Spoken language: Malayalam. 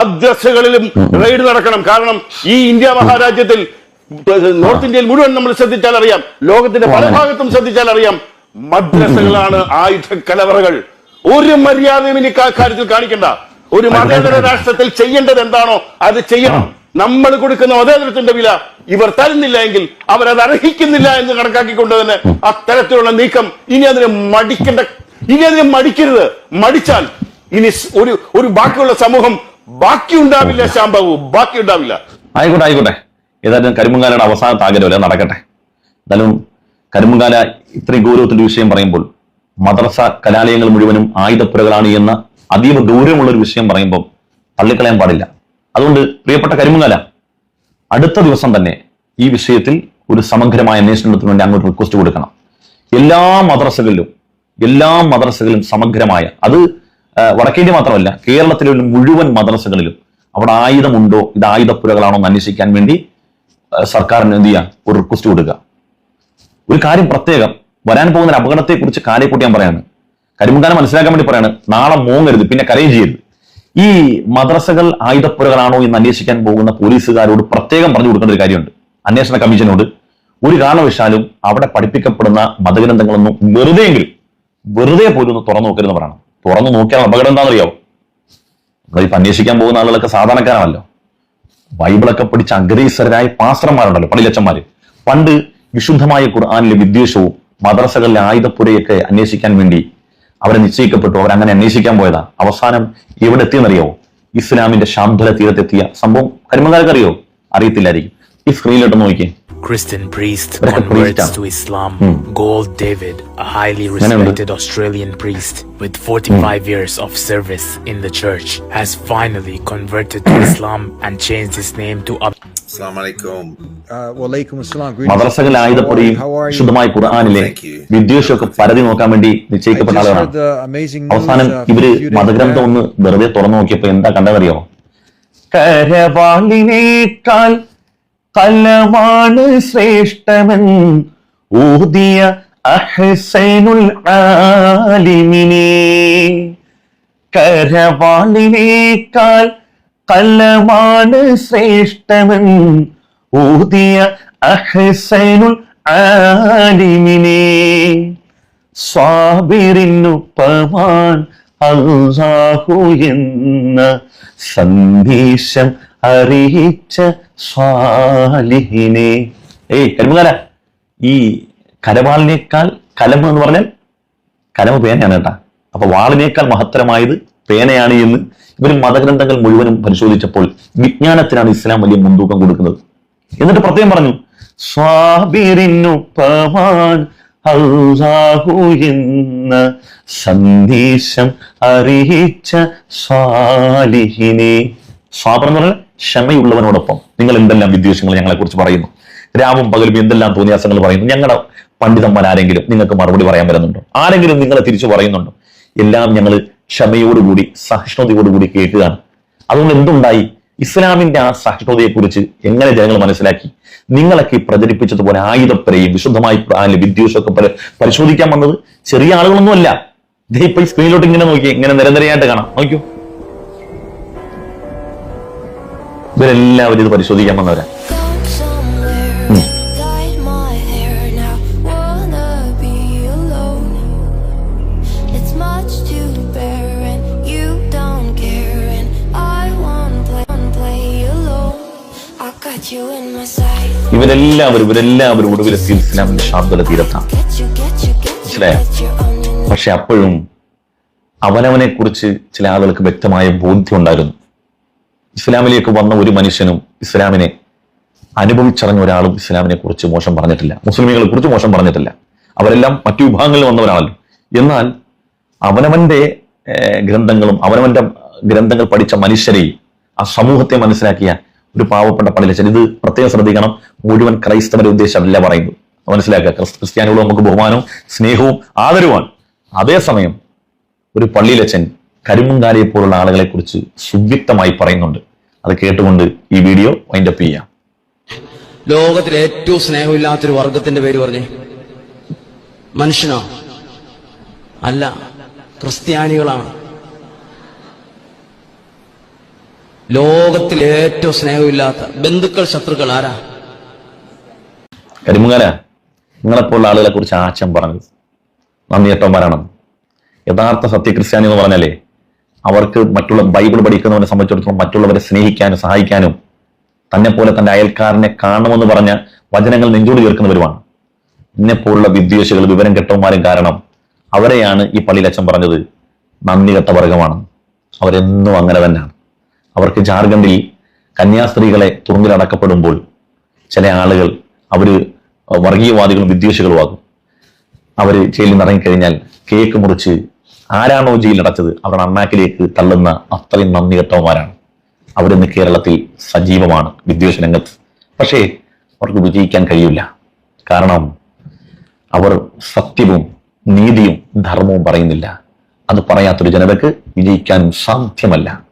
മദ്രസകളിലും റെയ്ഡ് നടക്കണം. കാരണം ഈ ഇന്ത്യ മഹാരാജ്യത്തിൽ നോർത്ത് ഇന്ത്യയിൽ മുഴുവൻ നമ്മൾ ശ്രദ്ധിച്ചാൽ അറിയാം ലോകത്തിന്റെ പല ഭാഗത്തും ശ്രദ്ധിച്ചാൽ അറിയാം മദ്രസകളാണ് ആയുധ കലവറകൾ. ഒരു മര്യാദയും ഇനി കാര്യത്തിൽ കാണിക്കണ്ട. ഒരു മതേതര രാഷ്ട്രത്തിൽ ചെയ്യേണ്ടത് എന്താണോ അത് ചെയ്യണം. നമ്മൾ കൊടുക്കുന്ന മതേതരത്തിന്റെ വില ഇവർ തരുന്നില്ല എങ്കിൽ അവരത് അർഹിക്കുന്നില്ല എന്ന് കണക്കാക്കിക്കൊണ്ട് തന്നെ അത്തരത്തിലുള്ള നീക്കം ഇനി അതിനെ മടിക്കേണ്ട ഇനി അതിനെ മടിക്കരുത്. മടിച്ചാൽ ഇനി ഒരു ഒരു ബാക്കിയുള്ള സമൂഹം ബാക്കി ഉണ്ടാവില്ല ശാംബാബു ബാക്കി ഉണ്ടാവില്ല ആയിക്കോട്ടെ ആയിക്കോട്ടെ. ഏതായാലും കരിമ്പുങ്കാലയുടെ അവസാനത്തെ ആഗ്രഹമല്ല നടക്കട്ടെ. എന്തായാലും കരിമങ്കാല ഇത്രയും ഗൗരവത്തിന്റെ വിഷയം പറയുമ്പോൾ മദ്രസ കലാലയങ്ങൾ മുഴുവനും ആയുധപ്പുരകളാണ് എന്ന അതീവ ഗൗരവമുള്ള ഒരു വിഷയം പറയുമ്പോൾ തള്ളിക്കളയാൻ പാടില്ല. അതുകൊണ്ട് പ്രിയപ്പെട്ട കരിമങ്കാല അടുത്ത ദിവസം തന്നെ ഈ വിഷയത്തിൽ ഒരു സമഗ്രമായ അന്വേഷണത്തിന് വേണ്ടി അങ്ങോട്ട് റിക്വസ്റ്റ് കൊടുക്കണം. എല്ലാ മദ്രസകളിലും എല്ലാ മദ്രസകളിലും സമഗ്രമായ അത് വടക്കേന്ത്യ മാത്രമല്ല കേരളത്തിലെ മുഴുവൻ മദ്രസകളിലും അവിടെ ആയുധമുണ്ടോ ഇത് ആയുധപ്പുരകളാണോ എന്ന് അന്വേഷിക്കാൻ വേണ്ടി സർക്കാരിന് എന്ത് ചെയ്യാം? ഒരു റിക്വസ്റ്റ് കൊടുക്കുക. ഒരു കാര്യം പ്രത്യേകം വരാൻ പോകുന്ന ഒരു അപകടത്തെ കുറിച്ച് കാലേക്കൂട്ടി ഞാൻ പറയാണ്. കരിമുണ്ടാനെ മനസ്സിലാക്കാൻ വേണ്ടി പറയാണ് നാളെ മോങ്ങരുത് പിന്നെ കരയും ചെയ്യരുത്. ഈ മദ്രസകൾ ആയുധപ്പുരകളാണോ എന്ന് അന്വേഷിക്കാൻ പോകുന്ന പോലീസുകാരോട് പ്രത്യേകം പറഞ്ഞു കൊടുക്കേണ്ട ഒരു കാര്യമുണ്ട്. അന്വേഷണ കമ്മീഷനോട് ഒരു കാരണവശാലും അവിടെ പഠിപ്പിക്കപ്പെടുന്ന മതഗ്രന്ഥങ്ങളൊന്നും വെറുതെയെങ്കിലും വെറുതെ പോലും ഒന്ന് തുറന്നു നോക്കരുതെന്ന് പറയണം. തുറന്നു നോക്കിയാൽ അപകടം എന്താണെന്നറിയോ? നമ്മളിപ്പോ അന്വേഷിക്കാൻ പോകുന്ന ആളുകളൊക്കെ സാധാരണക്കാരാണല്ലോ. ബൈബിളൊക്കെ പഠിച്ച അഗ്രേസരായ പാസ്റ്റർമാരുണ്ടല്ലോ പള്ളിലച്ചന്മാര് പണ്ട് വിശുദ്ധമായ ഖുർആാനിലെ വിദ്വേഷവും മദ്രസകളിലെ ആയുധപ്പുരയൊക്കെ അന്വേഷിക്കാൻ വേണ്ടി അവരെ നിശ്ചയിക്കപ്പെട്ടു. അവരങ്ങനെ അന്വേഷിക്കാൻ പോയതാ. അവസാനം എവിടെ എത്തിയെന്നറിയോ? ഇസ്ലാമിന്റെ ശാന്തര തീരത്തെത്തിയ സംഭവം കരിമകാർക്ക് അറിയോ അറിയത്തില്ലായിരിക്കും. ഈ സ്ക്രീനിലോട്ട് നോക്കിയേ. Christian priest converts to Islam. Gold David, a highly respected Australian priest with 45 years of service in the church, has finally converted to Islam and changed his name to Ab-. Uh? ശുദ്ധമായ ഖുർആാനിലെ. വിദ്വേഷമൊക്കെ പരതി നോക്കാൻ വേണ്ടി നിശ്ചയിക്കപ്പെട്ട ആളുകളാണ് അവസാനം uh, ഇവർ മതഗ്രന്ഥം ഒന്ന് വെറുതെ തുറന്നു നോക്കിയപ്പോ എന്താ കണ്ടതറിയോ കരവാളിനേക്കാൾ കലമാണ് ശ്രേഷ്ഠമൻ ഊതിയ അഹസൈനുൽ ആലിമിനെ. കരവാളിനേക്കാൾ കലമാണ് ശ്രേഷ്ഠമൻ ഊതിയ അഹസൈനുൽ ആലിമിനെ. സ്വാബിറിനുപ്പമാൻ അല്ലാഹു എന്ന സന്ദേശം അറിയിച്ച സ്വാലിഹിനെ. ഏയ് കരിമുകാല ഈ കരവാളിനേക്കാൾ കലം എന്ന് പറഞ്ഞാൽ കലമ പേനയാണ് കേട്ടാ. അപ്പൊ വാളിനേക്കാൾ മഹത്തരമായത് പേനയാണ് എന്ന് ഇവർ മതഗ്രന്ഥങ്ങൾ മുഴുവനും പരിശോധിച്ചപ്പോൾ വിജ്ഞാനത്തിനാണ് ഇസ്ലാം വലിയ മുൻതൂക്കം കൊടുക്കുന്നത്. എന്നിട്ട് പ്രത്യേകം പറഞ്ഞു അല്ലാഹു എന്ന സന്ദേശം അറിയിച്ച സ്വാലിഹിനെ സ്വാബർ എന്ന് പറഞ്ഞാൽ ക്ഷമയുള്ളവനോടൊപ്പം നിങ്ങൾ എന്തെല്ലാം വിദ്വേഷങ്ങൾ ഞങ്ങളെ കുറിച്ച് പറയുന്നു? രാവും പകലും എന്തെല്ലാം തോന്നിയാസങ്ങൾ പറയുന്നു? ഞങ്ങളുടെ പണ്ഡിതന്മാർ ആരെങ്കിലും നിങ്ങൾക്ക് മറുപടി പറയാൻ വരുന്നുണ്ടോ? ആരെങ്കിലും നിങ്ങളെ തിരിച്ചു പറയുന്നുണ്ടോ? എല്ലാം ഞങ്ങൾ ക്ഷമയോടുകൂടി സഹിഷ്ണുതയോടുകൂടി കേൾക്കുകയാണ്. അതുകൊണ്ട് എന്തുണ്ടായി? ഇസ്ലാമിന്റെ ആ സഹിഷ്ണുതയെക്കുറിച്ച് എങ്ങനെ ജനങ്ങൾ മനസ്സിലാക്കി? നിങ്ങളൊക്കെ പ്രചരിപ്പിച്ചതുപോലെ ആയുധപ്പരയും വിശുദ്ധമായി വിദ്വേഷമൊക്കെ പരിശോധിക്കാൻ വന്നത് ചെറിയ ആളുകളൊന്നുമല്ല. ഇതേ ഇപ്പൊ സ്ക്രീനിലോട്ട് ഇങ്ങനെ നോക്കി ഇങ്ങനെ നിരന്തരമായിട്ട് കാണാം. നോക്കൂ ഇവരെല്ലാവരും ഇത് പരിശോധിക്കാൻ വന്നവരാ. ഇവരെല്ലാവരും ഇവരെല്ലാവരും ഒടുവിൽ എത്തി ഇസ്ലാമിന്റെ ശാന്തത തീരത്താണ്. മനസ്സിലായോ? പക്ഷെ അപ്പോഴും അവനവനെ കുറിച്ച് ചില ആളുകൾക്ക് വ്യക്തമായ ബോധ്യം ഉണ്ടായിരുന്നു. ഇസ്ലാമിലേക്ക് വന്ന ഒരു മനുഷ്യനും ഇസ്ലാമിനെ അനുഭവിച്ചറിഞ്ഞ ഒരാളും ഇസ്ലാമിനെ കുറിച്ച് മോശം പറഞ്ഞിട്ടില്ല. മുസ്ലിമുകളെ കുറിച്ച് മോശം പറഞ്ഞിട്ടില്ല. അവരെല്ലാം മറ്റു വിഭാഗങ്ങളിൽ വന്നവരാണല്ലോ. എന്നാൽ അവനവന്റെ ഗ്രന്ഥങ്ങളും അവനവന്റെ ഗ്രന്ഥങ്ങൾ പഠിച്ച മനുഷ്യരെയും ആ സമൂഹത്തെ മനസ്സിലാക്കിയ ഒരു പാവപ്പെട്ട പള്ളിയിലച്ചൻ ഇത് പ്രത്യേകം ശ്രദ്ധിക്കണം. മുഴുവൻ ക്രൈസ്തവരെ ഉദ്ദേശമല്ല പറയുന്നത്. മനസ്സിലാക്കുക. ക്രിസ്ത്യാനികളും നമുക്ക് ബഹുമാനവും സ്നേഹവും ആദരവുമാണ്. അതേസമയം ഒരു പള്ളിയിലച്ചൻ കരിമുങ്കാലിയെ പോലുള്ള ആളുകളെ കുറിച്ച് സുവ്യക്തമായി പറയുന്നുണ്ട്. അത് കേട്ടുകൊണ്ട് ഈ വീഡിയോ വൈൻഡപ്പ് ചെയ്യാം. ലോകത്തിലെ ഏറ്റവും സ്നേഹമില്ലാത്തൊരു വർഗത്തിന്റെ പേര് പറഞ്ഞേ. മനുഷ്യനോ? അല്ല ക്രിസ്ത്യാനികളാണ്. ലോകത്തിലെ ഏറ്റവും സ്നേഹമില്ലാത്ത ബന്ധുക്കൾ ശത്രുക്കൾ ആരാ? കരിമുങ്ങാല നിങ്ങളെപ്പോലുള്ള ആളുകളെ കുറിച്ച് ആച്ചം പറഞ്ഞു നന്ദിയേട്ടന്മാരാണ് യഥാർത്ഥ സത്യക്രിസ്ത്യാനി എന്ന് പറഞ്ഞാലേ അവർക്ക് മറ്റുള്ള ബൈബിൾ പഠിക്കുന്നവരെ സംബന്ധിച്ചിടത്തോളം മറ്റുള്ളവരെ സ്നേഹിക്കാനും സഹായിക്കാനും തന്നെ പോലെ തന്റെ അയൽക്കാരനെ കാണണമെന്ന് പറഞ്ഞ വചനങ്ങൾ നെഞ്ചോട് ചേർക്കുന്നവരുമാണ്. എന്നെപ്പോലുള്ള വിദ്വേഷികൾ വിവരം കെട്ടവന്മാരും കാരണം അവരെയാണ് ഈ പള്ളിയിൽ അച്ഛൻ പറഞ്ഞത് നന്ദി കെട്ട വർഗമാണ്. അവരെന്നും അങ്ങനെ തന്നെയാണ്. അവർക്ക് ജാർഖണ്ഡിൽ കന്യാസ്ത്രീകളെ തുറന്നിലടക്കപ്പെടുമ്പോൾ ചില ആളുകൾ അവർ വർഗീയവാദികളും വിദ്വേഷികളുമാകും. അവർ ജയിലിൽ നിന്ന് ഇറങ്ങിക്കഴിഞ്ഞാൽ കേക്ക് മുറിച്ച് ആരാണോ ജയിൽ അടച്ചത്? അവരുടെ അണ്ണാക്കിലേക്ക് തള്ളുന്ന അത്രയും നന്ദി കെട്ടവന്മാരാണ്. അവരിന്ന് കേരളത്തിൽ സജീവമാണ് വിദ്വേഷ രംഗത്ത് പക്ഷേ അവർക്ക് വിജയിക്കാൻ കഴിയില്ല. കാരണം അവർ സത്യവും നീതിയും ധർമ്മവും പറയുന്നില്ല. അത് പറയാത്തൊരു ജനതയ്ക്ക് വിജയിക്കാൻ സാധ്യമല്ല.